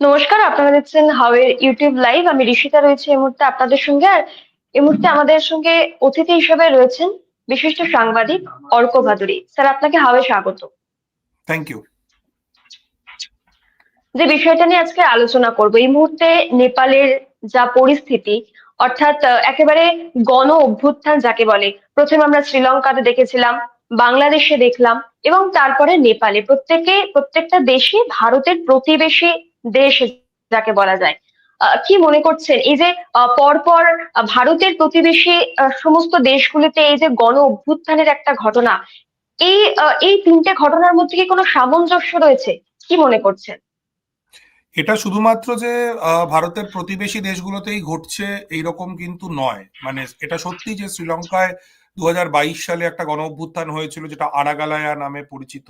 নমস্কার আপনারা দেখছেন হাওয়ের ইউটিউব লাইভ আমি ঋষিতা রয়েছে এই মুহূর্তে আপনাদের সঙ্গে। আর এই মুহূর্তে আমাদের সঙ্গে অতিথি হিসেবে রয়েছেন বিশিষ্ট সাংবাদিক অর্ক ভাদুরী। স্যার আপনাকে হাওয়ে স্বাগত। থ্যাংক ইউ যে বিষয়টা নিয়ে আজকে আলোচনা করব এই মুহূর্তে নেপালের যা পরিস্থিতি অর্থাৎ একেবারে গণ অভ্যুত্থান যাকে বলে প্রথমে আমরা শ্রীলঙ্কাতে দেখেছিলাম বাংলাদেশে দেখলাম এবং তারপরে নেপালে। প্রত্যেকে, প্রত্যেকটা দেশই ভারতের প্রতিবেশী দেশ যাকে বলা যায়। কি মনে করছেন? এই যে পরপর ভারতের প্রতিবেশী সমস্ত দেশগুলিতে এই যে গণ অভ্যুত্থানের একটা ঘটনা, এই এই তিনটে ঘটনার মধ্যে কি কোনো সামঞ্জস্য রয়েছে? কি মনে করছেন? এটা শুধুমাত্র যে ভারতের প্রতিবেশী দেশগুলোতেই ঘটছে, এইরকম কিন্তু নয়। মানে এটা সত্যি যে শ্রীলঙ্কায় দু হাজার বাইশ সালে একটা গণ অভ্যুত্থান হয়েছিল, যেটা আরাগালায়া নামে পরিচিত।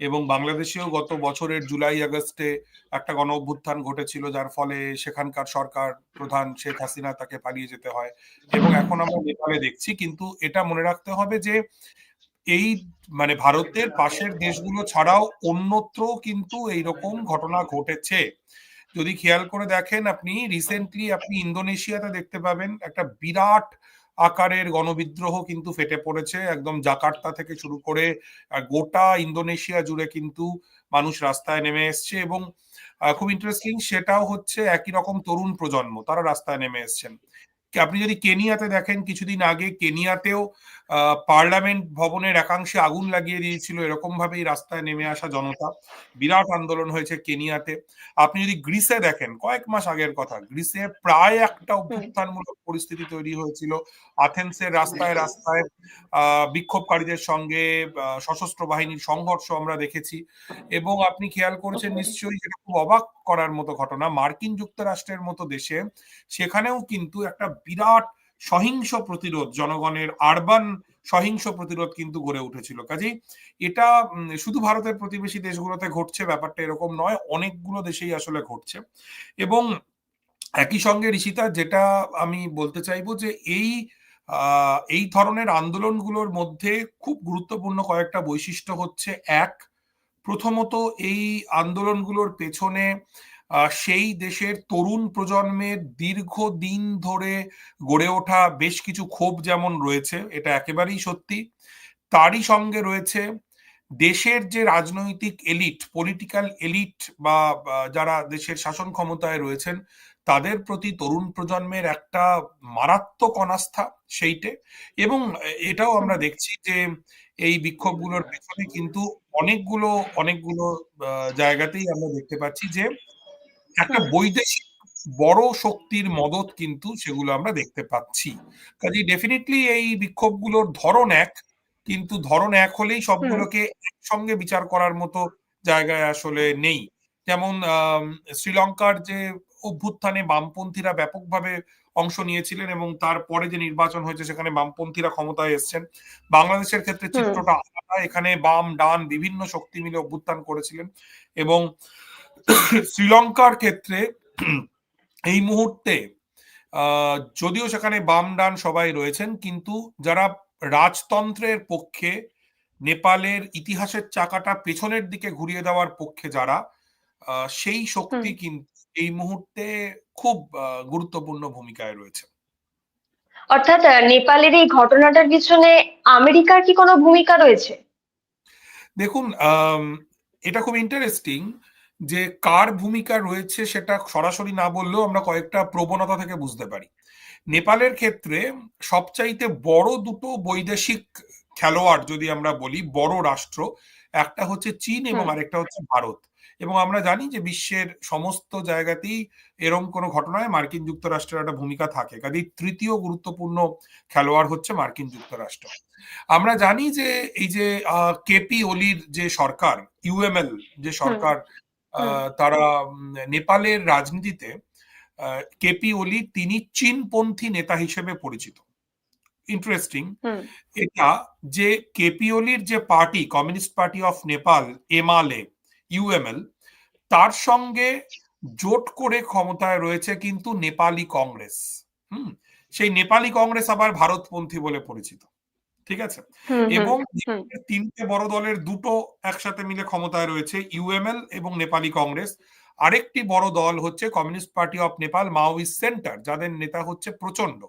এবং বাংলাদেশেও গত বছরের জুলাই আগস্টে একটা গণ অভ্যুত্থান ঘটেছিল, যার ফলে সেখানকার সরকার প্রধান শেখ হাসিনা তাকে পালিয়ে যেতে হয়। এবং এখন আমরা নেপালে দেখছি, কিন্তু এটা মনে রাখতে হবে যে এই মানে ভারতের পাশের দেশগুলো ছাড়াও অন্যত্র কিন্তু এইরকম ঘটনা ঘটেছে। যদি খেয়াল করে দেখেন, আপনি রিসেন্টলি আপনি ইন্দোনেশিয়াতে দেখতে পাবেন একটা বিরাট আকারের গণবিদ্রোহ কিন্তু ফেটে পড়েছে। একদম জাকার্তা থেকে শুরু করে গোটা ইন্দোনেশিয়া জুড়ে কিন্তু মানুষ রাস্তায় নেমে এসছে এবং খুব ইন্টারেস্টিং সেটাও হচ্ছে একই রকম তরুণ প্রজন্ম, তারা রাস্তায় নেমে এসছেন। আপনি যদি কেনিয়াতে দেখেন, কিছুদিন আগে কেনিয়াতেও পার্লামেন্ট ভবনের একাংশে আগুন লাগিয়ে দিয়েছিল। এরকম ভাবেই রাস্তায় নেমে আসা জনতা। বিরাট আন্দোলন হয়েছে কেনিয়াতে। আপনি যদি গ্রিসে দেখেন কয়েক মাস আগের কথা গ্রিসে প্রায় একটা অভ্যুত্থানমূলক পরিস্থিতি তৈরি হয়েছিল। আথেন্সের রাস্তায় রাস্তায় আহ, বিক্ষোভকারীদের সঙ্গে সশস্ত্র বাহিনীর সংঘর্ষ আমরা দেখেছি। এবং আপনি খেয়াল করেছেন নিশ্চয়ই যেটা খুব অবাক করার মতো ঘটনা। মার্কিন যুক্তরাষ্ট্রের মতো দেশে সেখানেও কিন্তু একটা বিরাট সহিংস প্রতিরোধ, জনগণের আরবান সহিংস প্রতিরোধ কিন্তু গড়ে উঠেছিল। কাজেই এটা শুধু ভারতের প্রতিবেশী দেশগুলোতে ঘটছে, ব্যাপারটা এরকম নয়, অনেকগুলো দেশেই আসলে ঘটছে। এবং একই সঙ্গে ঋষিতা, যেটা আমি বলতে চাইব যে এই এই ধরনের আন্দোলনগুলোর মধ্যে খুব গুরুত্বপূর্ণ কয়েকটা বৈশিষ্ট্য হচ্ছে, এক, প্রথমত এই আন্দোলনগুলোর পেছনে সেই দেশের তরুণ প্রজন্মের দীর্ঘদিন ধরে গড়ে ওঠা বেশ কিছু ক্ষোভ যেমন রয়েছে, এটা একেবারেই সত্যি। তারই সঙ্গে রয়েছে দেশের যে রাজনৈতিক এলিট পলিটিক্যাল এলিট বা যারা দেশের শাসন ক্ষমতায় রয়েছেন, তাদের প্রতি তরুণ প্রজন্মের একটা মারাত্মক অনাস্থা সেইটে। এবং এটাও আমরা দেখছি যে এই বিক্ষোভগুলোর পেছনে কিন্তু অনেকগুলো অনেকগুলো জায়গাতেই আমরা দেখতে পাচ্ছি যে একটা বৈদেশিক বড় শক্তির মদত কিন্তু সেগুলো আমরা দেখতে পাচ্ছি। কাজে ডেফিনেটলি এই বিক্ষোভগুলোর ধরন এক কিন্তু ধরন এক হলেই সবগুলোকে একসঙ্গে বিচার করার মতো জায়গায় আসলে নেই। যেমন শ্রীলঙ্কার যে অভ্যুত্থানে বামপন্থীরা ব্যাপকভাবে অংশ নিয়েছিলেন এবং তারপরে যে নির্বাচন হয়েছে সেখানে বামপন্থীরা ক্ষমতায় এসেছেন। বাংলাদেশের ক্ষেত্রে। চিত্রটা আলাদা। এখানে বাম ডান বিভিন্ন শক্তি মিলে অভ্যুত্থান করেছিলেন এবং শ্রীলঙ্কার ক্ষেত্রে এই মুহূর্তে আহ, যদিও সেখানে বাম ডান সবাই রয়েছেন কিন্তু যারা রাজতন্ত্রের পক্ষে নেপালের ইতিহাসের চাকাটা পেছনের দিকে ঘুরিয়ে দেওয়ার পক্ষে যারা আহ, সেই শক্তি কিন্তু এই মুহূর্তে খুব গুরুত্বপূর্ণ ভূমিকায় রয়েছে। অর্থাৎ নেপালের এই ঘটনাটার পিছনে আমেরিকার কি কোনো ভূমিকা রয়েছে? দেখুন এটা খুব ইন্টারেস্টিং যে কার ভূমিকা রয়েছে সেটা সরাসরি না বললেও আমরা কয়েকটা প্রবণতা থেকে বুঝতে পারি। নেপালের ক্ষেত্রে সবচাইতে বড় দুটো বৈদেশিক খেলোয়াড় যদি আমরা বলি বড় রাষ্ট্র একটা হচ্ছে চীন এবং আরেকটা হচ্ছে ভারত। এবং আমরা জানি যে বিশ্বের সমস্ত জায়গাতেই এরকম কোনো ঘটনায় মার্কিন যুক্তরাষ্ট্রের একটা ভূমিকা থাকে কাজেই তৃতীয় গুরুত্বপূর্ণ খেলোয়াড় হচ্ছে মার্কিন যুক্তরাষ্ট্র। আমরা জানি যে এই যে কেপি ওলির যে সরকার ইউএমএল যে সরকার তারা নেপালের রাজনীতিতে কেপি ওলি তিনি চীনপন্থী নেতা হিসেবে পরিচিত। ইন্টারেস্টিং এটা যে কেপি ওলির যে party Communist Party of Nepal এমআলএ UML তার সঙ্গে জোট করে ক্ষমতায় রয়েছে কিন্তু নেপালি কংগ্রেস। হুম। সেই নেপালি কংগ্রেস আবার ভারতপন্থী বলে পরিচিত। ঠিক আছে? এবং তিনটে বড় দলের দুটো একসাথে মিলে ক্ষমতায় রয়েছে ইউএমএল এবং নেপালি কংগ্রেস। আরেকটি বড় দল হচ্ছে Communist Party of Nepal Maoist Centre যাদের নেতা হচ্ছে প্রচণ্ড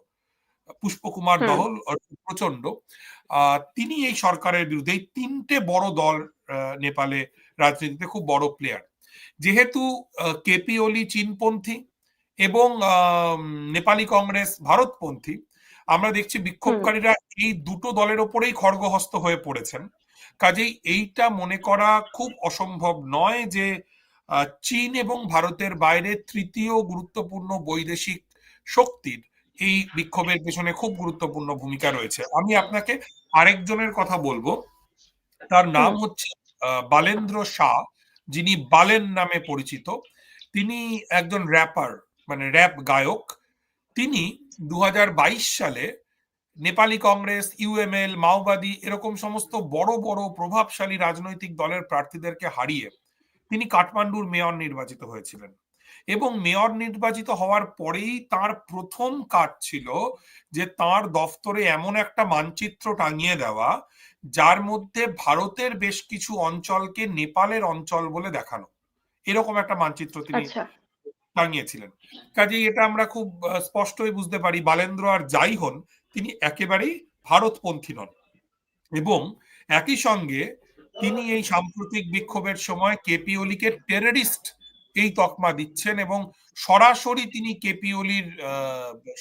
পুষ্পকুমার দহল প্রচণ্ড আহ, তিনি এই সরকারের বিরুদ্ধে এই তিনটে বড় দল নেপালে রাজনীতিতে খুব বড় প্লেয়ার যেহেতু কেপি ওলি চীনপন্থী এবং আহ, নেপালি কংগ্রেস ভারতপন্থী আমরা দেখছি বিক্ষোভকারীরা এই দুটো দলের ওপরেই খড়গহস্ত হয়ে পড়েছেন। কাজেই এইটা মনে করা খুব অসম্ভব নয় যে চীন এবং ভারতের বাইরে তৃতীয় গুরুত্বপূর্ণ বৈদেশিক শক্তির এই বিক্ষোভের পেছনে খুব গুরুত্বপূর্ণ ভূমিকা রয়েছে। আমি আপনাকে আরেকজনের কথা বলব। তার নাম হচ্ছে আহ, বালেন্দ্র শাহ যিনি বালেন নামে পরিচিত। তিনি একজন র্যাপার মানে র্যাপ গায়ক। তিনি দু হাজার বাইশ সালে নেপালি কংগ্রেস ইউএমএল মাওবাদী এরকম সমস্ত বড় বড় প্রভাবশালী রাজনৈতিক দলের প্রার্থীদেরকে হারিয়ে তিনি কাঠমান্ডুর মেয়র নির্বাচিত হয়েছিলেন। এবং মেয়র নির্বাচিত হওয়ার পরেই তার প্রথম কাজ ছিল যে তার দফতরে এমন একটা মানচিত্র টাঙিয়ে দেওয়া, যার মধ্যে ভারতের বেশ কিছু অঞ্চলকে নেপালের অঞ্চল বলে দেখানো। এরকম একটা মানচিত্র তিনি আচ্ছা। টাঙিয়েছিলেন। কাজেই এটা আমরা খুব স্পষ্টই বুঝতে পারি, বালেন্দ্র আর যাই হন, তিনি একেবারেই ভারতপন্থী নন। এবং একই সঙ্গে তিনি এই সাম্প্রতিক বিক্ষোভের সময় কেপি ওলিকে টেররিস্ট এই তকমা দিচ্ছেন এবং সরাসরি তিনি কেপি ওলির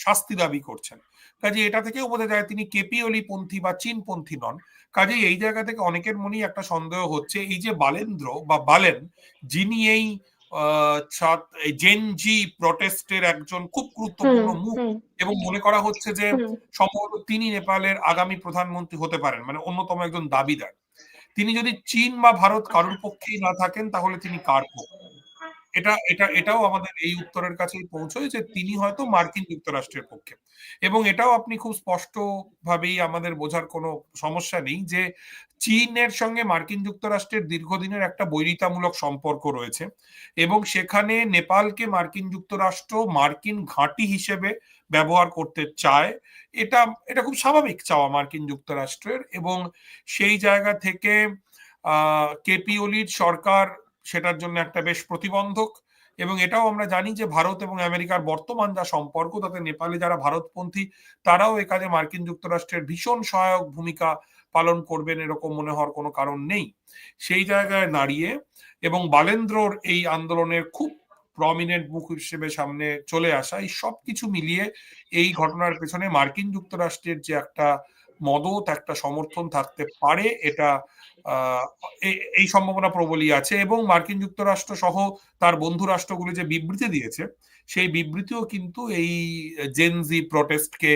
শাস্তি দাবি করছেন। কাজে এটা থেকেও বোঝা যায় তিনি কেপি ওলি পন্থী বা চীনপন্থী নন। কাজে এই জায়গা থেকে অনেকের মনেই একটা সন্দেহ হচ্ছে, এই যে বালেন্দ্র বা বালেন, যিনি এই জেনজি প্রটেস্টের একজন খুব গুরুত্বপূর্ণ মুখ এবং মনে করা হচ্ছে যে সম্ভবত তিনি নেপালের আগামী প্রধানমন্ত্রী হতে পারেন মানে অন্যতম একজন দাবিদার। তিনি যদি চীন বা ভারত কারোর পক্ষেই না থাকেন তাহলে তিনি কার পক্ষে? এটা এটা, এটাও আমাদের এই উত্তরের কাছেই পৌঁছয় যে তিনি হয়তো মার্কিন যুক্তরাষ্ট্রের পক্ষে। এবং এটাও আপনি খুব স্পষ্ট ভাবেই আমাদের বোঝার কোনো সমস্যা নেই যে চীনের সঙ্গে মার্কিন যুক্তরাষ্ট্রের দীর্ঘদিনের একটা বৈরিতামূলক সম্পর্ক রয়েছে। এবং সেখানে নেপালকে মার্কিন যুক্তরাষ্ট্র মার্কিন ঘাঁটি হিসেবে ব্যবহার করতে চায়, এটা এটা খুব স্বাভাবিক চাওয়া মার্কিন যুক্তরাষ্ট্রের। এবং সেই জায়গা থেকে কেপি ওলির সরকার সেটার জন্য একটা বেশ প্রতিবন্ধক। এবং এটাও আমরা জানি যে ভারত এবং আমেরিকার বর্তমান যা সম্পর্ক, তাতে নেপালে যারা ভারতপন্থী, তারাও এ কাজে মার্কিন যুক্তরাষ্ট্রের ভীষণ সহায়ক ভূমিকা পালন করবেন এরকম মনে হওয়ার কোনো কারণ নেই। সেই জায়গায় দাঁড়িয়ে এবং বালেন্দ্রর এই আন্দোলনের খুব প্রমিনেন্ট মুখ হিসেবে সামনে চলে আসা, এই সব কিছু মিলিয়ে এই ঘটনার পেছনে মার্কিন যুক্তরাষ্ট্রের যে একটা মদত, একটা সমর্থন থাকতে পারে, এটা এই সম্ভাবনা প্রবলই আছে এবং মার্কিন যুক্তরাষ্ট্র সহ তার বন্ধু রাষ্ট্রগুলি যে বিবৃতি দিয়েছে, সেই বিবৃতিও কিন্তু এই জেনজি প্রটেস্টকে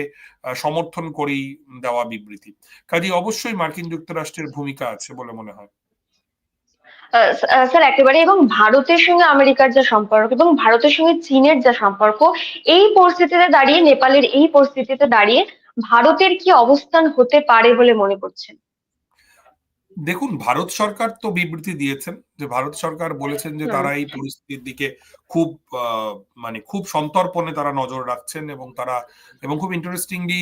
সমর্থন করেই দেওয়া বিবৃতি। কাজে অবশ্যই মার্কিন যুক্তরাষ্ট্রের ভূমিকা আছে বলে মনে হয়। স্যার একেবারে এবং ভারতের সঙ্গে আমেরিকার যা সম্পর্ক এবং ভারতের সঙ্গে চীনের যা সম্পর্ক, এই পরিস্থিতিতে দাঁড়িয়ে, নেপালের এই পরিস্থিতিতে দাঁড়িয়ে ভারতের কি অবস্থান হতে পারে বলে মনে করছেন? দেখুন ভারত সরকার তো বিবৃতি দিয়েছেন যে ভারত সরকার বলেছেন যে তারা এই পরিস্থিতির দিকে খুব মানে খুব সন্তর্পণে তারা নজর রাখছেন এবং তারা এবং খুব ইন্টারেস্টিংলি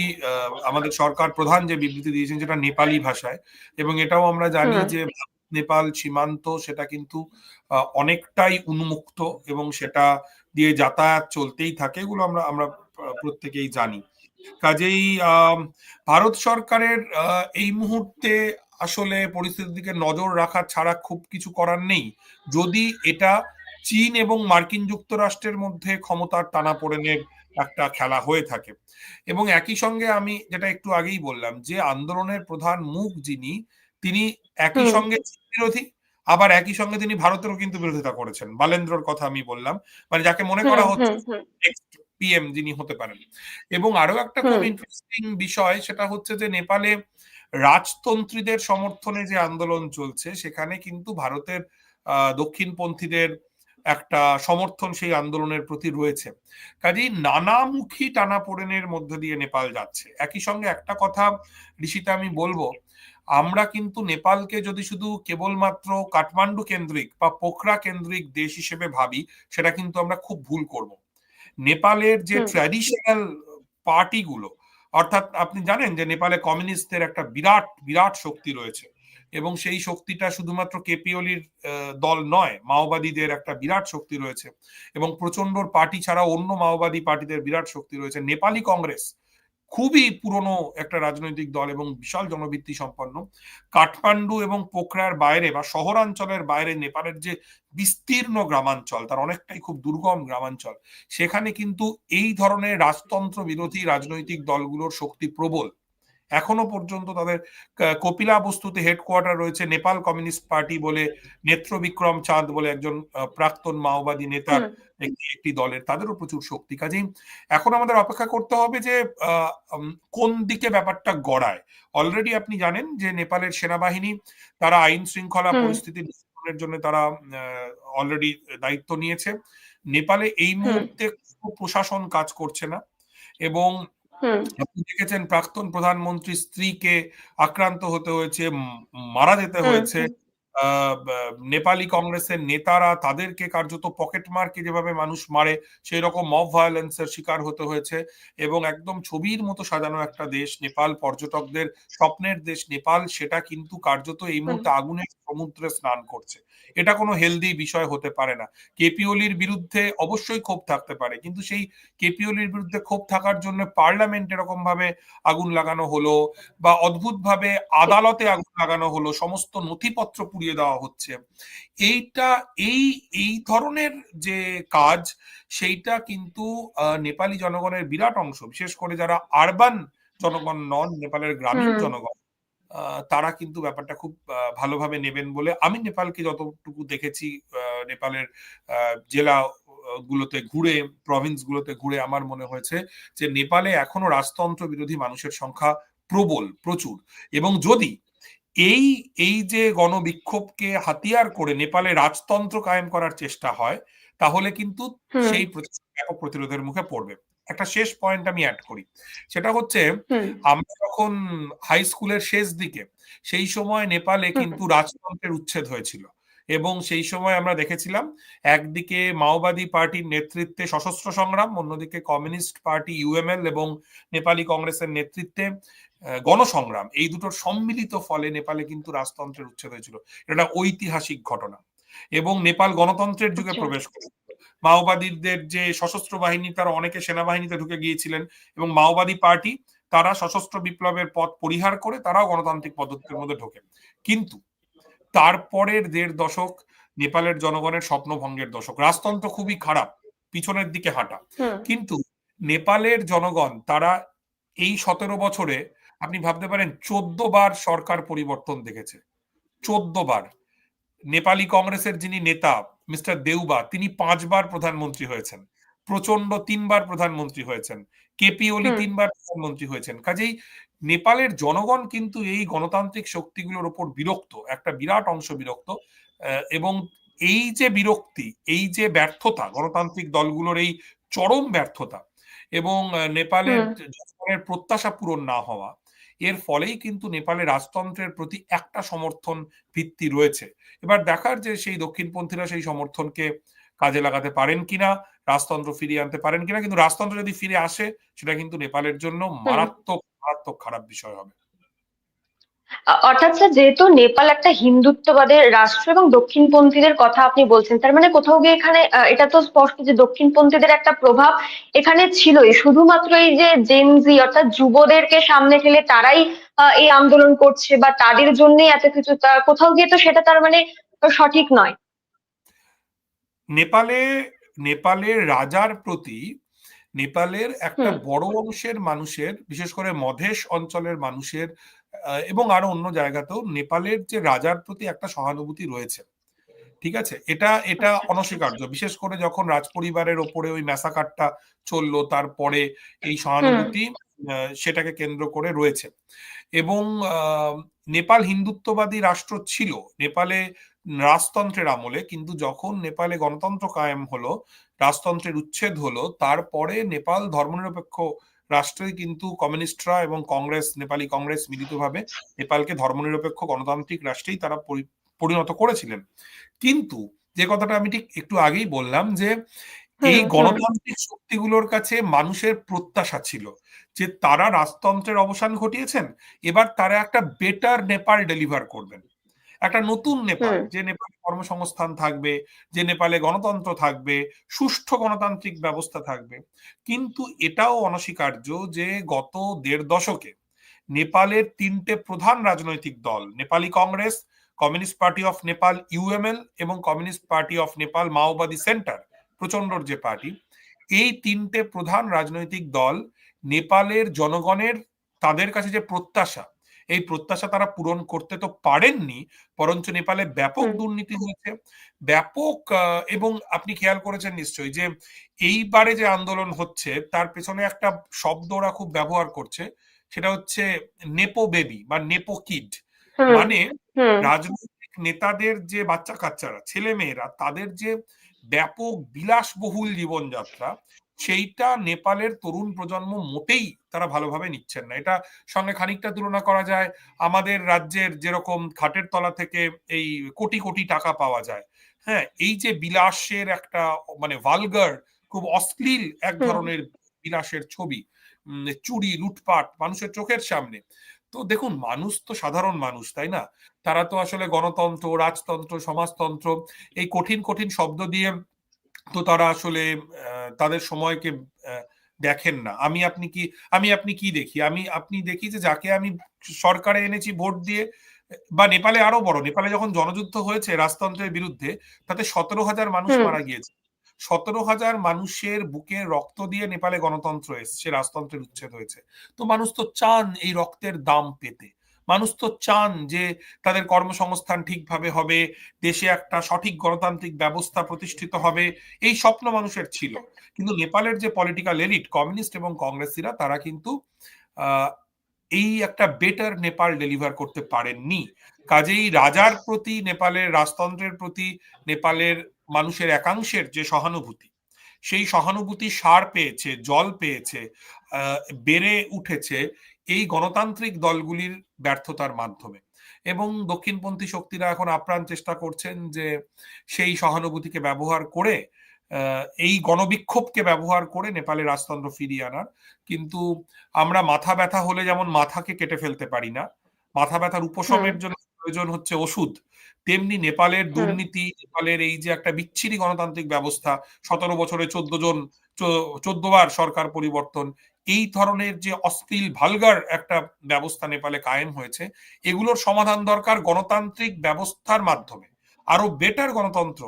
আমাদের সরকার প্রধান যে বিবৃতি দিয়েছেন যেটা নেপালি ভাষায় এবং এটাও আমরা জানি যে নেপাল সীমান্ত সেটা কিন্তু অনেকটাই উন্মুক্ত এবং সেটা দিয়ে যাতায়াত চলতেই থাকে এগুলো আমরা আমরা প্রত্যেকেই জানি। কাজেই ভারত সরকারের আহ, এই মুহূর্তে আসলে পরিস্থিতির দিকে নজর রাখা ছাড়া খুব কিছু করার নেই। যদি এটা চীন এবং মার্কিন যুক্তরাষ্ট্রের মধ্যে ক্ষমতার টানাপোড়েনের একটা খেলা হয়ে থাকে। এবং একই সঙ্গে আমি যেটা একটু আগেই বললাম যে আন্দোলনের প্রধান মুখ যিনি তিনি একই সঙ্গে বিরোধী আবার একই সঙ্গে তিনি ভারতেরও কিন্তু বিরোধিতা করেছেন। বালেন্দ্রর কথা আমি বললাম। মানে যাকে মনে করা হচ্ছে পিএম যিনি হতে পারেন। এবং আরও একটা খুব ইন্টারেস্টিং বিষয় সেটা হচ্ছে যে নেপালে রাজতন্ত্রীদের সমর্থনে যে আন্দোলন চলছে সেখানে কিন্তু ভারতের দক্ষিণপন্থীদের একটা সমর্থন সেই আন্দোলনের প্রতি রয়েছে। কাজেই নানামুখী টানাপোড়েনের মধ্য দিয়ে নেপাল যাচ্ছে। একই সঙ্গে একটা কথা ঋষিতা আমি বলব আমরা কিন্তু নেপালকে যদি শুধু কেবলমাত্র কাঠমান্ডু কেন্দ্রিক বা পোখরা কেন্দ্রিক দেশ হিসেবে ভাবি সেটা কিন্তু আমরা খুব ভুল করব। নেপালের যে। ট্র্যাডিশনাল পার্টিগুলো অর্থাৎ আপনি জানেন যে নেপালে কমিউনিস্টদের একটা বিরাট বিরাট শক্তি রয়েছে এবং সেই শক্তিটা শুধুমাত্র কেপিওলির দল নয়, মাওবাদীদের একটা বিরাট শক্তি রয়েছে এবং প্রচণ্ড পার্টি ছাড়া অন্য মাওবাদী পার্টিদের বিরাট শক্তি রয়েছে। নেপালি কংগ্রেস খুবই পুরনো একটা রাজনৈতিক দল এবং বিশাল জনভিত্তি সম্পন্ন। কাঠমান্ডু এবং পোখরার বাইরে বা শহরাঞ্চলের বাইরে নেপালের যে বিস্তীর্ণ গ্রামাঞ্চল, তার অনেকটাই খুব দুর্গম গ্রামাঞ্চল, সেখানে কিন্তু এই ধরনের রাজতন্ত্র বিরোধী রাজনৈতিক দলগুলোর শক্তি প্রবল। এখনও পর্যন্ত তাদের কপিলা বস্তুতে হেডকোয়ার্টার রয়েছে নেপাল কমিউনিস্ট পার্টি বলে নেত্র বিক্রম চাঁদ বলে একজন প্রাক্তন মাওবাদী নেতার একটি দলের। তাদেরও প্রচুর শক্তি। কাজেই এখন আমাদের অপেক্ষা করতে হবে যে কোন দিকে ব্যাপারটা গড়ায়। অলরেডি আপনি জানেন যে নেপালের সেনাবাহিনী তারা আইন শৃঙ্খলা পরিস্থিতি নিয়ন্ত্রণের জন্য তারা অলরেডি দায়িত্ব নিয়েছে। নেপালে এই মুহূর্তে প্রশাসন কাজ করছে না এবং আপনি দেখেছেন প্রাক্তন প্রধানমন্ত্রী স্ত্রীকে আক্রান্ত হতে হয়েছে মারা যেতে হয়েছে। নেপালি কংগ্রেসের নেতারা তাদেরকে কার্যত পকেট মার্কে যেভাবে মানুষ মারে সেই রকম মব ভায়োলেন্সের শিকার হতে হয়েছে এবং একদম ছবির মতো সাজানো একটা দেশ নেপাল পর্যটকদের স্বপ্নের দেশ নেপাল সেটা কিন্তু কার্যত এই মুহূর্তে আগুনের সমুদ্রে স্নান করছে। এটা কোনো হেলদি বিষয় হতে পারে না। কেপিওলির বিরুদ্ধে অবশ্যই ক্ষোভ থাকতে পারে কিন্তু সেই কেপিওলির বিরুদ্ধে ক্ষোভ থাকার জন্য পার্লামেন্ট এরকম ভাবে আগুন লাগানো হলো বা অদ্ভুত ভাবে আদালতে আগুন লাগানো হলো সমস্ত নথিপত্র পুড়িয়ে দেওয়া হচ্ছে। এইটা এই এই ধরনের যে কাজ সেইটা কিন্তু নেপালি জনগণের বিরাট অংশ বিশেষ করে যারা আরবান জনগণ নন নেপালের গ্রামীণ জনগণ তারা কিন্তু ব্যাপারটা খুব ভালোভাবে নেবেন বলে আমি নেপালকে যতটুকু দেখেছি নেপালের জেলা গুলোতে ঘুরে প্রভিন্স গুলোতে ঘুরে আমার মনে হয়েছে যে নেপালে এখনও রাজতন্ত্র বিরোধী মানুষের সংখ্যা প্রবল প্রচুর। এবং যদি এই এই যে গণবিক্ষোভকে হাতিয়ার করে নেপালে রাজতন্ত্র কায়েম করার চেষ্টা হয় তাহলে কিন্তু সেই ব্যাপক প্রতিরোধের মুখে পড়বে। একটা শেষ পয়েন্ট আমি অ্যাড করি। সেটা হচ্ছে আমরা যখন হাই স্কুলের শেষ দিকে সেই সময় নেপালে কিন্তু রাজতন্ত্রের উচ্ছেদ হয়েছিল। এবং সেই সময় আমরা দেখেছিলাম একদিকে মাওবাদী পার্টির নেতৃত্বে সশস্ত্র সংগ্রাম অন্যদিকে কমিউনিস্ট পার্টি ইউএমএল এবং নেপালি কংগ্রেসের নেতৃত্বে গণসংগ্রাম। এই দুটোর সম্মিলিত ফলে নেপালে কিন্তু রাজতন্ত্রের উচ্ছেদ হয়েছিল। এটা ঐতিহাসিক ঘটনা। এবং নেপাল গণতন্ত্রের যুগে আচ্ছা। প্রবেশ করেছিল। মাওবাদীদের যে সশস্ত্র বাহিনী তারা অনেকে সেনাবাহিনীতে ঢুকে গিয়েছিলেন এবং মাওবাদী পার্টি তারা সশস্ত্র বিপ্লবের পথ পরিহার করে তারাও গণতান্ত্রিক পদ্ধতির মধ্যে ঢোকে। কিন্তু তারপরের দেড় দশক নেপালের জনগণের স্বপ্নভঙ্গের দশক। রাজতন্ত্র খুবই খারাপ পিছনের দিকে হাঁটা। কিন্তু নেপালের জনগণ তারা এই সতেরো বছরে আপনি ভাবতে পারেন চোদ্দ বার সরকার পরিবর্তন দেখেছে। চোদ্দ বার। নেপালি কংগ্রেসের যিনি নেতা মিস্টার দেউবা তিনি পাঁচবার প্রধানমন্ত্রী হয়েছেন। প্রচণ্ড তিনবার প্রধানমন্ত্রী হয়েছেন। কেপি ওলি তিনবার প্রধানমন্ত্রী হয়েছেন। কাজেই নেপালের জনগণ কিন্তু এই গণতান্ত্রিক শক্তিগুলোর ওপর বিরক্ত একটা বিরাট অংশ বিরক্ত এবং এই যে বিরক্তি এই যে ব্যর্থতা গণতান্ত্রিক দলগুলোর এই চরম ব্যর্থতা এবং নেপালের জনগণের প্রত্যাশা পূরণ না হওয়া এর ফলেই কিন্তু নেপালের রাজতন্ত্রের প্রতি একটা সমর্থন ভিত্তি রয়েছে। এবার দেখার যে সেই দক্ষিণপন্থীরা সেই সমর্থনকে কাজে লাগাতে পারেন কিনা রাজতন্ত্র ফিরিয়ে আনতে পারেন কিনা কিন্তু রাজতন্ত্র যদি ফিরে আসে সেটা কিন্তু নেপালের জন্য মারাত্মক মারাত্মক খারাপ বিষয় হবে। অর্থাৎ স্যার যেহেতু নেপাল একটা হিন্দুত্ববাদের রাষ্ট্র এবং দক্ষিণপন্থীদের কথা আপনি বলছেন তার মানে কোথাও গিয়ে এখানে এটা তো স্পষ্ট যে দক্ষিণপন্থীদের একটা প্রভাব এখানে ছিলই। শুধুমাত্র এই যে জেনজি অর্থাৎ যুবদেরকে সামনে ফেলে তারাই এই আন্দোলন করছে বা তাদের জন্যই এত কিছু কোথাও গিয়ে তো সেটা তার মানে সঠিক নয়। নেপালে নেপালের রাজার প্রতি নেপালের একটা বড় অংশের মানুষের বিশেষ করে মধেশ অঞ্চলের মানুষের এবং আরও অন্য জায়গাতেও নেপালের যে রাজার প্রতি একটা সহানুভূতি রয়েছে। ঠিক আছে? এটা এটা আচ্ছা, আচ্ছা। অনস্বীকার্য। বিশেষ করে যখন রাজ পরিবারের ওপরে ওই ম্যাসাকারটা চলল তারপরে এই সহানুভূতি সেটাকে কেন্দ্র করে রয়েছে। এবং নেপাল হিন্দুত্ববাদী রাষ্ট্র ছিল নেপালে রাজতন্ত্রের আমলে কিন্তু যখন নেপালে গণতন্ত্র কায়েম হলো রাজতন্ত্রের উচ্ছেদ হলো। তারপরে নেপাল ধর্মনিরপেক্ষ রাষ্ট্রে কিন্তু কমিউনিস্টরা এবং কংগ্রেস নেপালি কংগ্রেস মিলিতভাবে নেপালকে ধর্মনিরপেক্ষ গণতান্ত্রিক রাষ্ট্রেই তারা পরিণত করেছিলেন। কিন্তু যে কথাটা আমি ঠিক একটু আগেই বললাম যে এই হুম হুম গণতান্ত্রিক শক্তিগুলোর কাছে মানুষের প্রত্যাশা ছিল যে তারা রাজতন্ত্রের অবসান ঘটিয়েছেন এবার তারা একটা বেটার নেপাল ডেলিভার করবেন। একটা নতুন নেপাল যে নেপালে কর্মসংস্থান থাকবে যে নেপালে গণতন্ত্র থাকবে সুষ্ঠু গণতান্ত্রিক ব্যবস্থা থাকবে। কিন্তু এটাও অনস্বীকার্য যে গত দেড় দশকে নেপালের তিনটে প্রধান রাজনৈতিক দল Nepali Congress communist party of Nepal UML এবং কমিউনিস্ট পার্টি অফ নেপাল মাওবাদী সেন্টার প্রচন্ডর যে পার্টি এই তিনটে প্রধান রাজনৈতিক দল নেপালের জনগণের তাদের কাছে যে প্রত্যাশা এই প্রত্যাশা তারা পূরণ করতে তো পারেননি বরঞ্চ নেপালে ব্যাপক দুর্নীতি হয়েছে ব্যাপক এবং আপনি খেয়াল করেছেন নিশ্চয়ই যে এইবারে যে আন্দোলন হচ্ছে তার পেছনে একটা শব্দ ওরা খুব ব্যবহার করছে সেটা হচ্ছে নেপো বেবি বা নেপো কিড। মানে রাজনৈতিক নেতাদের যে বাচ্চা কাচ্চারা ছেলে মেয়েরা তাদের যে ব্যাপক বিলাসবহুল জীবনযাত্রা সেইটা নেপালের তরুণ প্রজন্ম মোটেই তারা ভালোভাবে নিচ্ছেন না। এটা সঙ্গে খানিকটা তুলনা করা যায় আমাদের রাজ্যের যেরকম খাটের তলা থেকে এই কোটি কোটি টাকা পাওয়া যায়। হ্যাঁ এই যে বিলাসের একটা মানে ভালগার খুব অশ্লীল এক ধরনের বিলাসের ছবি উম, চুরি লুটপাট মানুষের চোখের সামনে। তো দেখুন মানুষ তো সাধারণ মানুষ তাই না? তারা তো আসলে গণতন্ত্র রাজতন্ত্র সমাজতন্ত্র এই কঠিন কঠিন শব্দ দিয়ে তো তারা আসলে আহ, তাদের সময়কে দেখেন না। আমি আপনি কি আমি আপনি কি দেখি? আমি আপনি দেখি যে যাকে আমি সরকারে এনেছি ভোট দিয়ে বা নেপালে আরও বড় নেপালে যখন জনযুদ্ধ হয়েছে রাজতন্ত্রের বিরুদ্ধে তাতে সতেরো হাজার মানুষ মারা গিয়েছে। সতেরো হাজার মানুষের বুকে রক্ত দিয়ে নেপালে গণতন্ত্র এসছে রাজতন্ত্রের উচ্ছেদ হয়েছে। তো মানুষ তো চান এই রক্তের দাম পেতে। মানুষ তো চান যে তাদের কর্মসংস্থান ঠিকভাবে হবে, দেশে একটা সঠিক গণতান্ত্রিক ব্যবস্থা প্রতিষ্ঠিত হবে, এই স্বপ্ন মানুষের ছিল। কিন্তু নেপালের যে পলিটিক্যাল এলিট কমিউনিস্ট এবং কংগ্রেসিরা তারা কিন্তু এই একটা বেটার নেপাল ডেলিভার করতে পারেননি। কাজেই রাজার প্রতি, নেপালের রাজতন্ত্রের প্রতি, নেপালের মানুষের একাংশের যে সহানুভূতি, সেই সহানুভূতি সার পেয়েছে, জল পেয়েছে বেড়ে উঠেছে। এই গণতান্ত্রিক দলগুলির ব্যর্থতার মাধ্যমে। এবং দক্ষিণপন্থী শক্তিরা এখন আপ্রাণ চেষ্টা করছেন যে সেই সহানুভূতিকে ব্যবহার করে এই গণবিক্ষোভকে ব্যবহার করে নেপালের রাজতন্ত্র ফিরিয়ে আনার। কিন্তু আমরা মাথা ব্যথা হলে যেমন মাথাকে কেটে ফেলতে পারি না মাথা ব্যথার উপশমের জন্য প্রয়োজন হচ্ছে ওষুধ। তেমনি নেপালের দুর্নীতি নেপালের এই যে একটা বিচ্ছিরি গণতান্ত্রিক ব্যবস্থা সতেরো বছরে চোদ্দ জন চোদ্দ বার সরকার পরিবর্তন এই ধরনের যে অশ্লীল, ভালগার একটা ব্যবস্থা নেপালে কায়েম হয়েছে, এগুলোর সমাধান দরকার গণতান্ত্রিক ব্যবস্থার মাধ্যমে। আরও বেটার গণতন্ত্র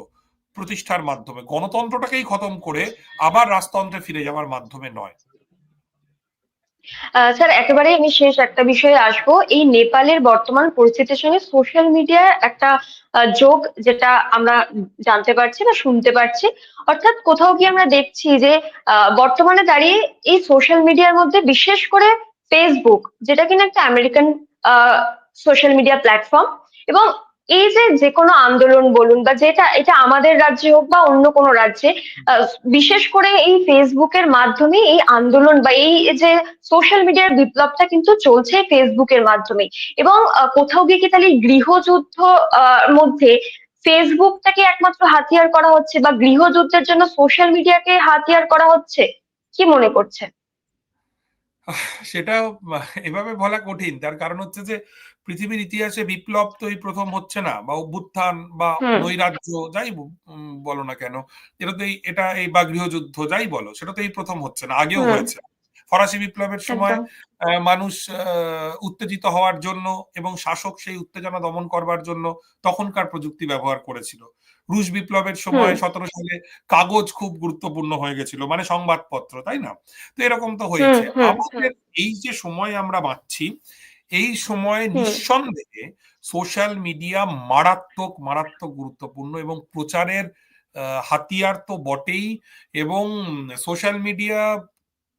প্রতিষ্ঠার মাধ্যমে। গণতন্ত্রটাকেই খতম করে আবার রাজতন্ত্রে ফিরে যাওয়ার মাধ্যমে নয়। স্যার একেবারে আমি শেষ একটা বিষয়ে আসব। এই নেপালের বর্তমান পরিস্থিতির সঙ্গে সোশ্যাল মিডিয়ার একটা যোগ যেটা আমরা জানতে পারছি বা শুনতে পারছি। অর্থাৎ কোথাও গিয়ে আমরা দেখছি যে বর্তমানে দাঁড়িয়ে এই সোশ্যাল মিডিয়ার মধ্যে বিশেষ করে ফেসবুক, যেটা কিনা একটা আমেরিকান সোশ্যাল মিডিয়া প্ল্যাটফর্ম এবং এই যে যে কোনো আন্দোলন বলুন বা যেটা, এটা আমাদের রাজ্যে হোক বা অন্য কোনো রাজ্যে বিশেষ করে এই ফেসবুকের মাধ্যমে এই আন্দোলন বা এই যে সোশ্যাল মিডিয়ার বিপ্লবটা কিন্তু চলছে ফেসবুকের মাধ্যমে। এবং কোথাও গিয়ে কি তাহলে গৃহযুদ্ধ মধ্যে ফেসবুকটাকে একমাত্র হাতিয়ার করা হচ্ছে বা গৃহযুদ্ধের জন্য সোশ্যাল মিডিয়াকে হাতিয়ার করা হচ্ছে? কি মনে করছেন? সেটা এভাবে বলা কঠিন। তার কারণ হচ্ছে যে পৃথিবীর ইতিহাসে বিপ্লব তো এই প্রথম হচ্ছে না বা অভ্যুত্থান বা নৈরাজ্য যাই বলো না কেন এটা তো এই এটা এই বা গৃহযুদ্ধ যাই বলো সেটা তো এই প্রথম হচ্ছে না আগেও হয়েছে। ফরাসি বিপ্লবের সময় মানুষ উত্তেজিত হওয়ার জন্য এবং শাসক সেই উত্তেজনা দমন করবার জন্য তখনকার প্রযুক্তি ব্যবহার করেছিল। রুশ বিপ্লবের সময় সতেরো সালে কাগজ খুব গুরুত্বপূর্ণ হয়ে গেছিল মানে সংবাদপত্র তাই না? তো এরকম তো হয়েছে। আমাদের এই যে সময় আমরা পাচ্ছি এই সময়ে নিঃসন্দেহে সোশ্যাল মিডিয়া মারাত্মক মারাত্মক গুরুত্বপূর্ণ এবং প্রচারের হাতিয়ার তো বটেই এবং social media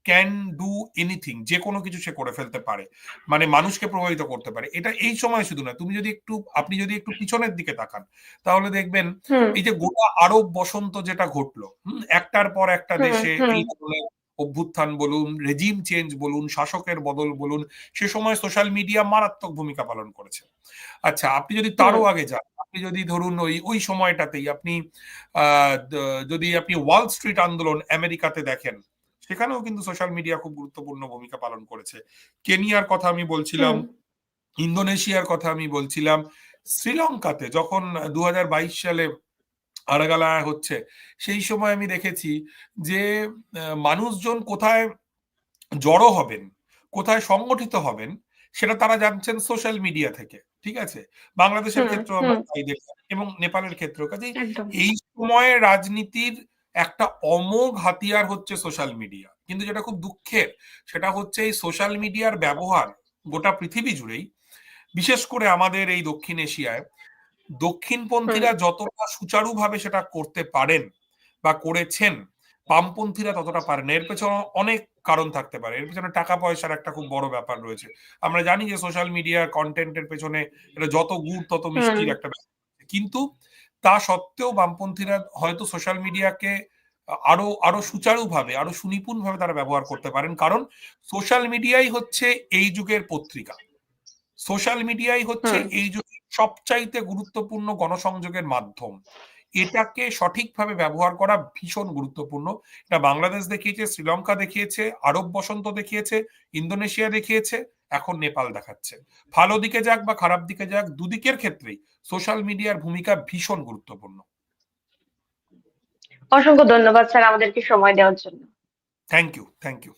can do anything যে কোনো কিছু সে করে ফেলতে পারে মানে মানুষকে প্রভাবিত করতে পারে। এটা এই সময় শুধু না তুমি যদি একটু আপনি যদি একটু পিছনের দিকে তাকান তাহলে দেখবেন এই যে গোটা আরব বসন্ত যেটা ঘটলো একটার পর একটা দেশে এই ধরনের অভ্যুত্থান বলুন রেজিম চেঞ্জ বলুন শাসকের বদল বলুন সে সময় সোশ্যাল মিডিয়া মারাত্মক ভূমিকা পালন করেছে। আচ্ছা আপনি যদি তারও আগে যান আপনি যদি ধরুন ওই ওই সময়টাতেই আপনি যদি আপনি ওয়াল স্ট্রিট আন্দোলন আমেরিকাতে দেখেন সেখানেও কিন্তু সোশ্যাল মিডিয়া খুব গুরুত্বপূর্ণ ভূমিকা পালন করেছে। কেনিয়ার কথা আমি বলছিলাম ইন্দোনেশিয়ার কথা আমি বলছিলাম শ্রীলঙ্কাতে যখন দু হাজার বাইশ সালে আরাগালা হচ্ছে। সেই সময় আমি দেখেছি যে মানুষজন কোথায় জড়ো হবেন কোথায় সংগঠিত হবেন সেটা তারা জানছেন সোশ্যাল মিডিয়া থেকে ঠিক আছে? বাংলাদেশের আমরা তাই দেখলাম এবং নেপালের ক্ষেত্রেও। কাজেই একদম। এই সময়ে রাজনীতির একটা অমোঘ হাতিয়ার হচ্ছে সোশ্যাল মিডিয়া কিন্তু যেটা খুব দুঃখের সেটা হচ্ছে এই সোশ্যাল মিডিয়ার ব্যবহার গোটা পৃথিবী জুড়েই বিশেষ করে আমাদের এই দক্ষিণ এশিয়ায় দক্ষিণপন্থীরা যতটা সুচারুভাবে সেটা করতে পারেন বা করেছেন বামপন্থীরা ততটা পারেন না। এর পেছনে অনেক কারণ থাকতে পারে। এর পেছনে টাকা পয়সার একটা খুব বড় ব্যাপার রয়েছে। আমরা জানি যে সোশ্যাল মিডিয়ার কন্টেন্টের পেছনে এটা যত গুড় তত মিষ্টির একটা ব্যাপার কিন্তু তা সত্ত্বেও বামপন্থীরা হয়তো সোশ্যাল মিডিয়াকে আরও আরও সুচারুভাবে আরও সুনিপুণভাবে তারা ব্যবহার করতে পারেন। কারণ সোশ্যাল মিডিয়াই হচ্ছে এই যুগের পত্রিকা। সোশ্যাল মিডিয়াই হচ্ছে এই যুগের সবচাইতে গুরুত্বপূর্ণ গণসংযোগের মাধ্যম। এটাকে সঠিকভাবে ব্যবহার করা ভীষণ গুরুত্বপূর্ণ। এটা বাংলাদেশ দেখিয়েছে শ্রীলঙ্কা দেখিয়েছে আরব বসন্ত দেখিয়েছে ইন্দোনেশিয়া দেখিয়েছে এখন নেপাল দেখাচ্ছে। ভালো দিকে যাক বা খারাপ দিকে যাক দুদিকের ক্ষেত্রেই সোশ্যাল মিডিয়ার ভূমিকা ভীষণ গুরুত্বপূর্ণ। অসংখ্য ধন্যবাদ স্যার আমাদেরকে সময় দেওয়ার জন্য। Thank you thank you